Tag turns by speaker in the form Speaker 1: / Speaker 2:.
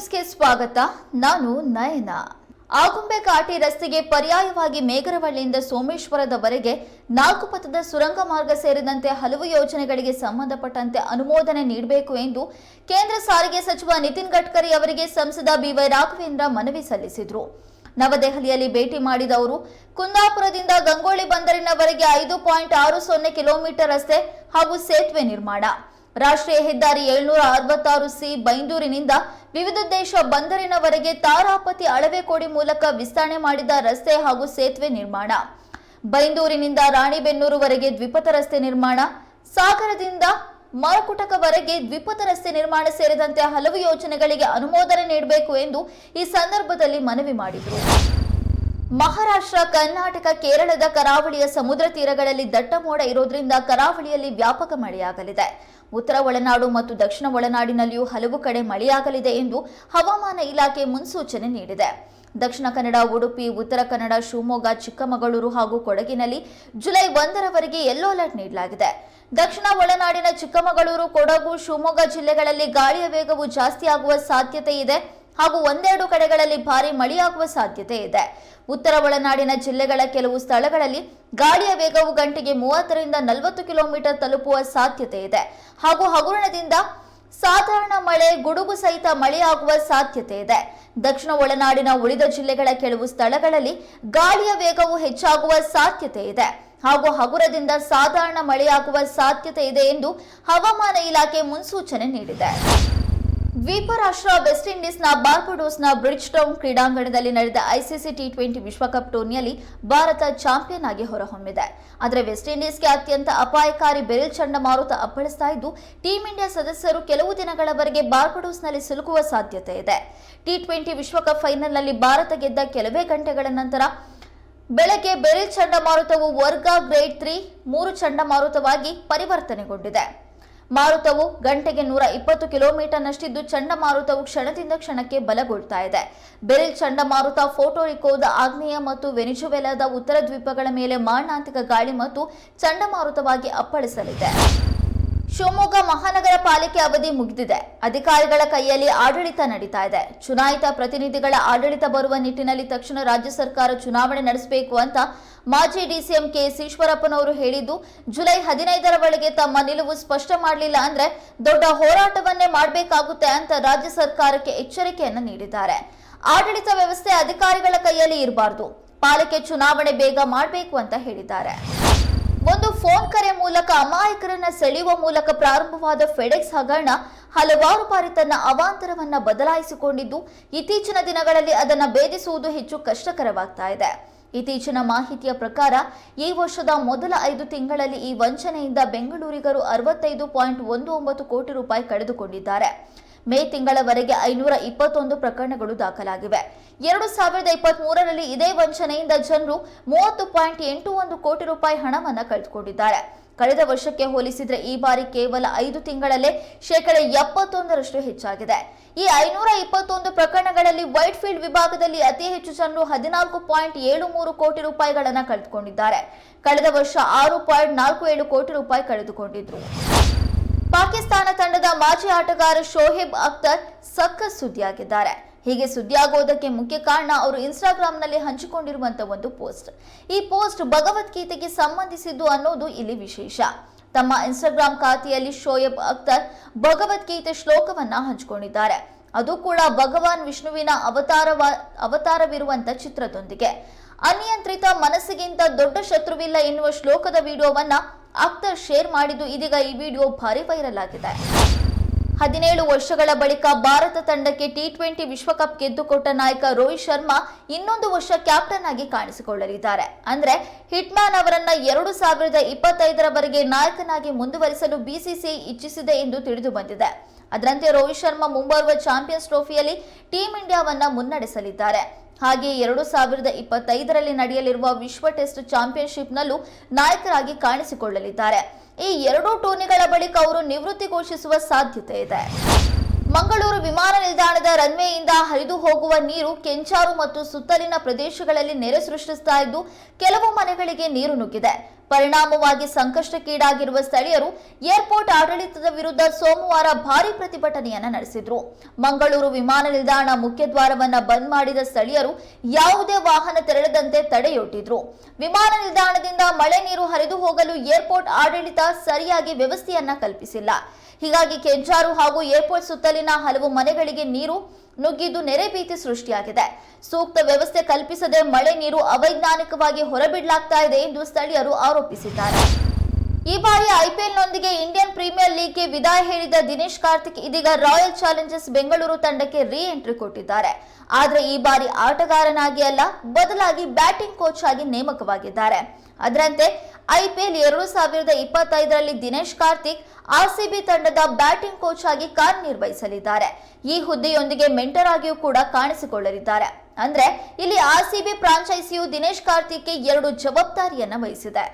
Speaker 1: ಸ್ವಾಗತ. ನಾನು ನಯನ. ಆಗುಂಬೆ ಕಾಟಿ ರಸ್ತೆಗೆ ಪರ್ಯಾಯವಾಗಿ ಮೇಘರವಳ್ಳಿಯಿಂದ ಸೋಮೇಶ್ವರದವರೆಗೆ ನಾಲ್ಕು ಪಥದ ಸುರಂಗ ಮಾರ್ಗ ಸೇರಿದಂತೆ ಹಲವು ಯೋಜನೆಗಳಿಗೆ ಸಂಬಂಧಪಟ್ಟಂತೆ ಅನುಮೋದನೆ ನೀಡಬೇಕು ಎಂದು ಕೇಂದ್ರ ಸಾರಿಗೆ ಸಚಿವ ನಿತಿನ್ ಗಡ್ಕರಿ ಅವರಿಗೆ ಸಂಸದ ಬಿವೈ ರಾಘವೇಂದ್ರ ಮನವಿ ಸಲ್ಲಿಸಿದರು. ನವದೆಹಲಿಯಲ್ಲಿ ಭೇಟಿ ಮಾಡಿದ ಅವರು, ಕುಂದಾಪುರದಿಂದ ಗಂಗೋಳಿ ಬಂದರಿನವರೆಗೆ ಐದು ಪಾಯಿಂಟ್ ಆರು ಸೊನ್ನೆ ಕಿಲೋಮೀಟರ್ ರಸ್ತೆ ಹಾಗೂ ಸೇತುವೆ ನಿರ್ಮಾಣ. ರಾಷ್ಟ್ರೀಯ ಹೆದ್ದಾರಿ ಏಳ್ನೂರ ಅರವತ್ತಾರು ಸಿ ಬೈಂದೂರಿನಿಂದ ವಿವಿಧ ದೇಶ ಬಂದರಿನವರೆಗೆ ತಾರಾಪತಿ ಅಳವೆಕೋಡಿ ಮೂಲಕ ವಿಸ್ತರಣೆ ಮಾಡಿದ ರಸ್ತೆ ಹಾಗೂ ಸೇತುವೆ ನಿರ್ಮಾಣ. ಬೈಂದೂರಿನಿಂದ ರಾಣಿಬೆನ್ನೂರುವರೆಗೆ ದ್ವಿಪಥ ರಸ್ತೆ ನಿರ್ಮಾಣ. ಸಾಗರದಿಂದ ಮರಕುಟಕವರೆಗೆ ದ್ವಿಪಥ ರಸ್ತೆ ನಿರ್ಮಾಣ ಸೇರಿದಂತೆ ಹಲವು ಯೋಜನೆಗಳಿಗೆ ಅನುಮೋದನೆ ನೀಡಬೇಕು ಎಂದು ಈ ಸಂದರ್ಭದಲ್ಲಿ ಮನವಿ ಮಾಡಿದರು. ಮಹಾರಾಷ್ಟ್ರ, ಕರ್ನಾಟಕ, ಕೇರಳದ ಕರಾವಳಿಯ ಸಮುದ್ರ ತೀರಗಳಲ್ಲಿ ದಟ್ಟ ಮೋಡ ಇರೋದ್ರಿಂದ ಕರಾವಳಿಯಲ್ಲಿ ವ್ಯಾಪಕ ಮಳೆಯಾಗಲಿದೆ. ಉತ್ತರ ಒಳನಾಡು ಮತ್ತು ದಕ್ಷಿಣ ಒಳನಾಡಿನಲ್ಲಿಯೂ ಹಲವು ಕಡೆ ಮಳೆಯಾಗಲಿದೆ ಎಂದು ಹವಾಮಾನ ಇಲಾಖೆ ಮುನ್ಸೂಚನೆ ನೀಡಿದೆ. ದಕ್ಷಿಣ ಕನ್ನಡ, ಉಡುಪಿ, ಉತ್ತರ ಕನ್ನಡ, ಶಿವಮೊಗ್ಗ, ಚಿಕ್ಕಮಗಳೂರು ಹಾಗೂ ಕೊಡಗಿನಲ್ಲಿ ಜುಲೈ ಒಂದರವರೆಗೆ ಯೆಲ್ಲೋ ಅಲರ್ಟ್ ನೀಡಲಾಗಿದೆ. ದಕ್ಷಿಣ ಒಳನಾಡಿನ ಚಿಕ್ಕಮಗಳೂರು, ಕೊಡಗು, ಶಿವಮೊಗ್ಗ ಜಿಲ್ಲೆಗಳಲ್ಲಿ ಗಾಳಿಯ ವೇಗವು ಜಾಸ್ತಿಯಾಗುವ ಸಾಧ್ಯತೆ ಇದೆ. ಹಾಗೂ ಒಂದೆರಡು ಕಡೆಗಳಲ್ಲಿ ಭಾರಿ ಮಳೆಯಾಗುವ ಸಾಧ್ಯತೆ ಇದೆ. ಉತ್ತರ ಒಳನಾಡಿನ ಜಿಲ್ಲೆಗಳ ಕೆಲವು ಸ್ಥಳಗಳಲ್ಲಿ ಗಾಳಿಯ ವೇಗವು ಗಂಟೆಗೆ ಮೂವತ್ತರಿಂದ ನಲವತ್ತು ಕಿಲೋಮೀಟರ್ ತಲುಪುವ ಸಾಧ್ಯತೆ ಇದೆ. ಹಾಗೂ ಹಗುರಣದಿಂದ ಸಾಧಾರಣ ಮಳೆ, ಗುಡುಗು ಸಹಿತ ಮಳೆಯಾಗುವ ಸಾಧ್ಯತೆ ಇದೆ. ದಕ್ಷಿಣ ಒಳನಾಡಿನ ಉಳಿದ ಜಿಲ್ಲೆಗಳ ಕೆಲವು ಸ್ಥಳಗಳಲ್ಲಿ ಗಾಳಿಯ ವೇಗವು ಹೆಚ್ಚಾಗುವ ಸಾಧ್ಯತೆ ಇದೆ. ಹಾಗೂ ಹಗುರದಿಂದ ಸಾಧಾರಣ ಮಳೆಯಾಗುವ ಸಾಧ್ಯತೆ ಇದೆ ಎಂದು ಹವಾಮಾನ ಇಲಾಖೆ ಮುನ್ಸೂಚನೆ ನೀಡಿದೆ. ದ್ವೀಪ ರಾಷ್ಟ್ರ ವೆಸ್ಟ್ ಇಂಡೀಸ್ನ ಬಾರ್ಬಡೋಸ್ನ ಬ್ರಿಡ್ಜ್ ಟೌನ್ ಕ್ರೀಡಾಂಗಣದಲ್ಲಿ ನಡೆದ ಐಸಿಸಿ ಟಿ ಟ್ವೆಂಟಿ ವಿಶ್ವಕಪ್ ಟೂರ್ನಿಯಲ್ಲಿ ಭಾರತ ಚಾಂಪಿಯನ್ ಆಗಿ ಹೊರಹೊಮ್ಮಿದೆ. ಆದರೆ ವೆಸ್ಟ್ ಇಂಡೀಸ್ಗೆ ಅತ್ಯಂತ ಅಪಾಯಕಾರಿ ಬೆರಿಲ್ ಚಂಡಮಾರುತ ಅಪ್ಪಳಿಸ್ತಾ ಇದ್ದು, ಟೀಂ ಇಂಡಿಯಾ ಸದಸ್ಯರು ಕೆಲವು ದಿನಗಳವರೆಗೆ ಬಾರ್ಬಡೋಸ್ನಲ್ಲಿ ಸಿಲುಕುವ ಸಾಧ್ಯತೆ ಇದೆ. ಟಿ ಟ್ವೆಂಟಿ ವಿಶ್ವಕಪ್ ಫೈನಲ್ನಲ್ಲಿ ಭಾರತ ಗೆದ್ದ ಕೆಲವೇ ಗಂಟೆಗಳ ನಂತರ ಬೆಳಗ್ಗೆ ಬೆರಿಲ್ ಚಂಡಮಾರುತವು ವರ್ಗ ಗ್ರೇಡ್ ತ್ರೀ, ಮೂರು ಚಂಡಮಾರುತವಾಗಿ ಪರಿವರ್ತನೆಗೊಂಡಿದೆ. ಮಾರುತವು ಗಂಟೆಗೆ ನೂರ ಇಪ್ಪತ್ತು ಕಿಲೋಮೀಟರ್ನಷ್ಟಿದ್ದು ಚಂಡಮಾರುತವು ಕ್ಷಣದಿಂದ ಕ್ಷಣಕ್ಕೆ ಬಲಗೊಳ್ತಾ ಇದೆ. ಬೆರಿಲ್ ಚಂಡಮಾರುತ ಫೋಟೋರಿಕೋದ ಆಗ್ನೇಯ ಮತ್ತು ವೆನಿಜುವೆಲಾದ ಉತ್ತರ ದ್ವೀಪಗಳ ಮೇಲೆ ಮಾರಣಾಂತಿಕ ಗಾಳಿ ಮತ್ತು ಚಂಡಮಾರುತವಾಗಿ ಅಪ್ಪಳಿಸಲಿದೆ. ಶಿವಮೊಗ್ಗ ಮಹಾನಗರ ಪಾಲಿಕೆ ಅವಧಿ ಮುಗಿದಿದೆ. ಅಧಿಕಾರಿಗಳ ಕೈಯಲ್ಲಿ ಆಡಳಿತ ನಡೀತಾ ಇದೆ. ಚುನಾಯಿತ ಪ್ರತಿನಿಧಿಗಳ ಆಡಳಿತ ಬರುವ ನಿಟ್ಟಿನಲ್ಲಿ ತಕ್ಷಣ ರಾಜ್ಯ ಸರ್ಕಾರ ಚುನಾವಣೆ ನಡೆಸಬೇಕು ಅಂತ ಮಾಜಿ ಡಿಸಿಎಂ ಕೆಎಸ್ ಈಶ್ವರಪ್ಪನವರು ಹೇಳಿದ್ದು, ಜುಲೈ ಹದಿನೈದರ ಒಳಗೆ ತಮ್ಮ ನಿಲುವು ಸ್ಪಷ್ಟ ಮಾಡಲಿಲ್ಲ ಅಂದ್ರೆ ದೊಡ್ಡ ಹೋರಾಟವನ್ನೇ ಮಾಡಬೇಕಾಗುತ್ತೆ ಅಂತ ರಾಜ್ಯ ಸರ್ಕಾರಕ್ಕೆ ಎಚ್ಚರಿಕೆಯನ್ನು ನೀಡಿದ್ದಾರೆ. ಆಡಳಿತ ವ್ಯವಸ್ಥೆ ಅಧಿಕಾರಿಗಳ ಕೈಯಲ್ಲಿ ಇರಬಾರ್ದು. ಪಾಲಿಕೆ ಚುನಾವಣೆ ಬೇಗ ಮಾಡಬೇಕು ಅಂತ ಹೇಳಿದ್ದಾರೆ. ಒಂದು ಫೋನ್ ಕರೆ ಮೂಲಕ ಅಮಾಯಕರನ್ನ ಸೆಳೆಯುವ ಮೂಲಕ ಪ್ರಾರಂಭವಾದ ಫೆಡೆಕ್ಸ್ ಹಗರಣ ಹಲವಾರು ಬಾರಿ ತನ್ನ ಅವಾಂತರವನ್ನ ಬದಲಾಯಿಸಿಕೊಂಡಿದ್ದು, ಇತ್ತೀಚಿನ ದಿನಗಳಲ್ಲಿ ಅದನ್ನ ಭೇದಿಸುವುದು ಹೆಚ್ಚು ಕಷ್ಟಕರವಾಗ್ತಾ ಇದೆ. ಇತ್ತೀಚಿನ ಮಾಹಿತಿಯ ಪ್ರಕಾರ, ಈ ವರ್ಷದ ಮೊದಲ ಐದು ತಿಂಗಳಲ್ಲಿ ಈ ವಂಚನೆಯಿಂದ ಬೆಂಗಳೂರಿಗರು ಅರವತ್ತೈದು ಪಾಯಿಂಟ್ ಒಂದು ಒಂಬತ್ತು ಕೋಟಿ ರೂಪಾಯಿ ಕಳೆದುಕೊಂಡಿದ್ದಾರೆ. ಮೇ ತಿಂಗಳವರೆಗೆ ಐನೂರ ಇಪ್ಪತ್ತೊಂದು ಪ್ರಕರಣಗಳು ದಾಖಲಾಗಿವೆ. ಎರಡು ಸಾವಿರದ ಇಪ್ಪತ್ತ್ ಮೂರರಲ್ಲಿ ಇದೇ ವಂಚನೆಯಿಂದ ಜನರು ಮೂವತ್ತು ಪಾಯಿಂಟ್ ಎಂಟು ಒಂದು ಕೋಟಿ ರೂಪಾಯಿ ಹಣವನ್ನು ಕಳೆದುಕೊಂಡಿದ್ದಾರೆ. ಕಳೆದ ವರ್ಷಕ್ಕೆ ಹೋಲಿಸಿದರೆ ಈ ಬಾರಿ ಕೇವಲ ಐದು ತಿಂಗಳಲ್ಲೇ ಶೇಕಡ ಎಪ್ಪತ್ತೊಂದರಷ್ಟು ಹೆಚ್ಚಾಗಿದೆ. ಈ ಐನೂರ ಇಪ್ಪತ್ತೊಂದು ಪ್ರಕರಣಗಳಲ್ಲಿ ವೈಟ್ ಫೀಲ್ಡ್ ವಿಭಾಗದಲ್ಲಿ ಅತಿ ಹೆಚ್ಚು ಜನರು ಹದಿನಾಲ್ಕು ಪಾಯಿಂಟ್ ಏಳು ಮೂರು ಕೋಟಿ ರೂಪಾಯಿಗಳನ್ನು ಕಳೆದುಕೊಂಡಿದ್ದಾರೆ. ಕಳೆದ ವರ್ಷ ಆರು ಪಾಯಿಂಟ್ ನಾಲ್ಕು ಏಳು ಕೋಟಿ ರೂಪಾಯಿ ಕಳೆದುಕೊಂಡಿದ್ರು. ಪಾಕಿಸ್ತಾನ ತಂಡದ ಮಾಜಿ ಆಟಗಾರ ಶೋಹೇಬ್ ಅಖ್ತರ್ ಸಖತ್ ಸುದ್ದಿಯಾಗಿದ್ದಾರೆ. ಹೀಗೆ ಸುದ್ದಿಯಾಗೋದಕ್ಕೆ ಮುಖ್ಯ ಕಾರಣ ಅವರು ಇನ್ಸ್ಟಾಗ್ರಾಂನಲ್ಲಿ ಹಂಚಿಕೊಂಡಿರುವಂತಹ ಒಂದು ಪೋಸ್ಟ್. ಈ ಪೋಸ್ಟ್ ಭಗವದ್ಗೀತೆಗೆ ಸಂಬಂಧಿಸಿದ್ದು ಅನ್ನೋದು ಇಲ್ಲಿ ವಿಶೇಷ. ತಮ್ಮ ಇನ್ಸ್ಟಾಗ್ರಾಂ ಖಾತೆಯಲ್ಲಿ ಶೋಯಬ್ ಅಖ್ತರ್ ಭಗವದ್ಗೀತೆ ಶ್ಲೋಕವನ್ನ ಹಂಚಿಕೊಂಡಿದ್ದಾರೆ. ಅದು ಕೂಡ ಭಗವಾನ್ ವಿಷ್ಣುವಿನ ಅವತಾರವ, ಅವತಾರವಿರುವಂತ ಚಿತ್ರದೊಂದಿಗೆ. ಅನಿಯಂತ್ರಿತ ಮನಸ್ಸಿಗಿಂತ ದೊಡ್ಡ ಶತ್ರುವಿಲ್ಲ ಎನ್ನುವ ಶ್ಲೋಕದ ವಿಡಿಯೋವನ್ನ ಅಖ್ತರ್ ಶೇರ್ ಮಾಡಿದ್ದು ಇದೀಗ ಈ ವಿಡಿಯೋ ಭಾರಿ ವೈರಲ್ ಆಗಿದೆ. ಹದಿನೇಳು ವರ್ಷಗಳ ಬಳಿಕ ಭಾರತ ತಂಡಕ್ಕೆ ಟಿ ಟ್ವೆಂಟಿ ವಿಶ್ವಕಪ್ ಗೆದ್ದುಕೊಟ್ಟ ನಾಯಕ ರೋಹಿತ್ ಶರ್ಮಾ ಇನ್ನೊಂದು ವರ್ಷ ಕ್ಯಾಪ್ಟನ್ ಆಗಿ ಕಾಣಿಸಿಕೊಳ್ಳಲಿದ್ದಾರೆ. ಅಂದ್ರೆ ಹಿಟ್ಮ್ಯಾನ್ ಅವರನ್ನ ಎರಡು ಸಾವಿರದ ಇಪ್ಪತ್ತೈದರವರೆಗೆ ನಾಯಕನಾಗಿ ಮುಂದುವರಿಸಲು ಬಿಸಿಸಿಐ ಇಚ್ಛಿಸಿದೆ ಎಂದು ತಿಳಿದು ಬಂದಿದೆ. ಅದರಂತೆ ರೋಹಿತ್ ಶರ್ಮಾ ಮುಂಬರುವ ಚಾಂಪಿಯನ್ಸ್ ಟ್ರೋಫಿಯಲ್ಲಿ ಟೀಂ ಇಂಡಿಯಾವನ್ನ ಮುನ್ನಡೆಸಲಿದ್ದಾರೆ. ಹಾಗೆಯೇ ಎರಡು ಸಾವಿರದ ಇಪ್ಪತ್ತೈದರಲ್ಲಿ ನಡೆಯಲಿರುವ ವಿಶ್ವ ಟೆಸ್ಟ್ ಚಾಂಪಿಯನ್ಶಿಪ್ನಲ್ಲೂ ನಾಯಕರಾಗಿ ಕಾಣಿಸಿಕೊಳ್ಳಲಿದ್ದಾರೆ. ಈ ಎರಡೂ ಟೂರ್ನಿಗಳ ಬಳಿಕ ಅವರು ನಿವೃತ್ತಿ ಘೋಷಿಸುವ ಸಾಧ್ಯತೆ ಇದೆ. ಮಂಗಳೂರು ವಿಮಾನ ನಿಲ್ದಾಣದ ರನ್ವೇಯಿಂದ ಹರಿದು ಹೋಗುವ ನೀರು ಕೆಂಚಾರು ಮತ್ತು ಸುತ್ತಲಿನ ಪ್ರದೇಶಗಳಲ್ಲಿ ನೆರೆ ಸೃಷ್ಟಿಸ್ತಾ ಇದ್ದು, ಕೆಲವು ಮನೆಗಳಿಗೆ ನೀರು ನುಗ್ಗಿದೆ. ಪರಿಣಾಮವಾಗಿ ಸಂಕಷ್ಟಕ್ಕೀಡಾಗಿರುವ ಸ್ಥಳೀಯರು ಏರ್ಪೋರ್ಟ್ ಆಡಳಿತದ ವಿರುದ್ಧ ಸೋಮವಾರ ಭಾರಿ ಪ್ರತಿಭಟನೆಯನ್ನ ನಡೆಸಿದ್ರು. ಮಂಗಳೂರು ವಿಮಾನ ನಿಲ್ದಾಣ ಮುಖ್ಯದ್ವಾರವನ್ನ ಬಂದ್ ಮಾಡಿದ ಸ್ಥಳೀಯರು ಯಾವುದೇ ವಾಹನ ತೆರಳದಂತೆ ತಡೆಯೊಡ್ಡಿದ್ರು. ವಿಮಾನ ನಿಲ್ದಾಣದಿಂದ ಮಳೆ ನೀರು ಹರಿದು ಹೋಗಲು ಏರ್ಪೋರ್ಟ್ ಆಡಳಿತ ಸರಿಯಾಗಿ ವ್ಯವಸ್ಥೆಯನ್ನ ಕಲ್ಪಿಸಿಲ್ಲ. ಹೀಗಾಗಿ ಕೆಂಜಾರು ಹಾಗೂ ಏರ್ಪೋರ್ಟ್ ಸುತ್ತಲಿನ ಹಲವು ಮನೆಗಳಿಗೆ ನೀರು ನುಗ್ಗಿದ್ದು ನೆರೆ ಭೀತಿ ಸೃಷ್ಟಿಯಾಗಿದೆ. ಸೂಕ್ತ ವ್ಯವಸ್ಥೆ ಕಲ್ಪಿಸದೆ ಮಳೆ ನೀರು ಅವೈಜ್ಞಾನಿಕವಾಗಿ ಹೊರಬಿಡಲಾಗ್ತಾ ಇದೆ ಎಂದು ಸ್ಥಳೀಯರು ಆರೋಪಿಸಿದ್ದಾರೆ. ಈ ಬಾರಿ ಐಪಿಎಲ್ನೊಂದಿಗೆ ಇಂಡಿಯನ್ ಪ್ರೀಮಿಯರ್ ಲೀಗ್ಗೆ ವಿದಾಯ ಹೇಳಿದ ದಿನೇಶ್ ಕಾರ್ತಿಕ್ ಇದೀಗ ರಾಯಲ್ ಚಾಲೆಂಜರ್ಸ್ ಬೆಂಗಳೂರು ತಂಡಕ್ಕೆ ರೀ ಎಂಟ್ರಿ ಕೊಟ್ಟಿದ್ದಾರೆ. ಆದರೆ ಈ ಬಾರಿ ಆಟಗಾರನಾಗಿ ಅಲ್ಲ, ಬದಲಾಗಿ ಬ್ಯಾಟಿಂಗ್ ಕೋಚ್ ಆಗಿ ನೇಮಕವಾಗಿದ್ದಾರೆ. ಅದರಂತೆ ಐಪಿಎಲ್ ಎರಡು ಸಾವಿರದ ಇಪ್ಪತ್ತೈದರಲ್ಲಿ ದಿನೇಶ್ ಕಾರ್ತಿಕ್ ಆರ್ಸಿಬಿ ತಂಡದ ಬ್ಯಾಟಿಂಗ್ ಕೋಚ್ ಆಗಿ ಕಾರ್ಯನಿರ್ವಹಿಸಲಿದ್ದಾರೆ. ಈ ಹುದ್ದೆಯೊಂದಿಗೆ ಮೆಂಟರ್ ಆಗಿಯೂ ಕೂಡ ಕಾಣಿಸಿಕೊಳ್ಳಲಿದ್ದಾರೆ. ಅಂದ್ರೆ ಇಲ್ಲಿ ಆರ್ಸಿಬಿ ಫ್ರಾಂಚೈಸಿಯು ದಿನೇಶ್ ಕಾರ್ತಿಕ್ಗೆ ಎರಡು ಜವಾಬ್ದಾರಿಯನ್ನ ವಹಿಸಿದೆ.